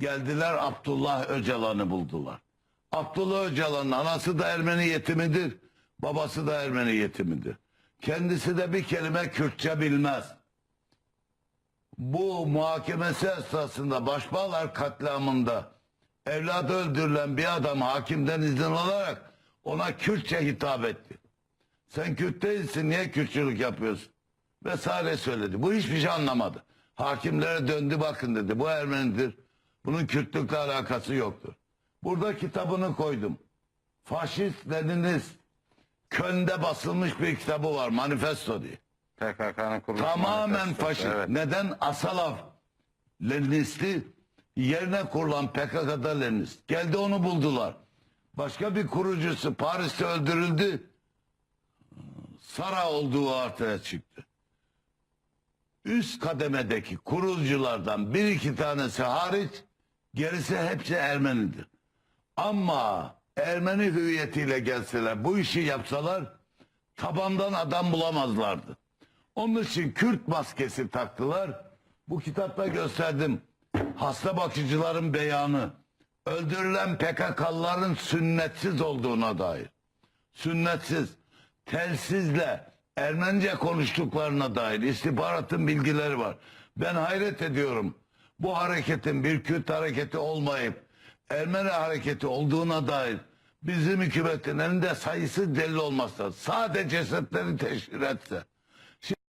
Geldiler Abdullah Öcalan'ı buldular. Abdullah Öcalan'ın anası da Ermeni yetimidir. Babası da Ermeni yetimidir. Kendisi de bir kelime Kürtçe bilmez. Bu muhakemesi esnasında Başbağlar katliamında evladı öldürülen bir adam hakimden izin alarak ona Kürtçe hitap etti. Sen Kürt değilsin niye Kürtçülük yapıyorsun? Vesaire söyledi. Bu hiçbir şey anlamadı. Hakimlere döndü bakın dedi. Bu Ermenidir. Bunun Kürtlükle alakası yoktur. Burada kitabını koydum. Faşist Leninist Köln'de basılmış bir kitabı var. Manifesto diye. PKK'nın kuruluş Tamamen faşist. Evet. Neden? Asalov Leninisti yerine kurulan PKK'da Leninist. Geldi onu buldular. Başka bir kurucusu Paris'te öldürüldü. Sara olduğu ortaya çıktı. Üst kademedeki kuruculardan bir iki tanesi hariç gerisi hepsi Ermenidir. Ama Ermeni hüviyetiyle gelseler bu işi yapsalar tabandan adam bulamazlardı. Onun için Kürt maskesi taktılar. Bu kitapta gösterdim. Hasta bakıcıların beyanı. Öldürülen PKK'lıların sünnetsiz olduğuna dair. Sünnetsiz, telsizle Ermenice konuştuklarına dair istihbaratın bilgileri var. Ben hayret ediyorum. Bu hareketin bir Kürt hareketi olmayıp Ermeni hareketi olduğuna dair bizim hükümetin elinde sayısız delil olmazsa sadece cesetleri teşhir etse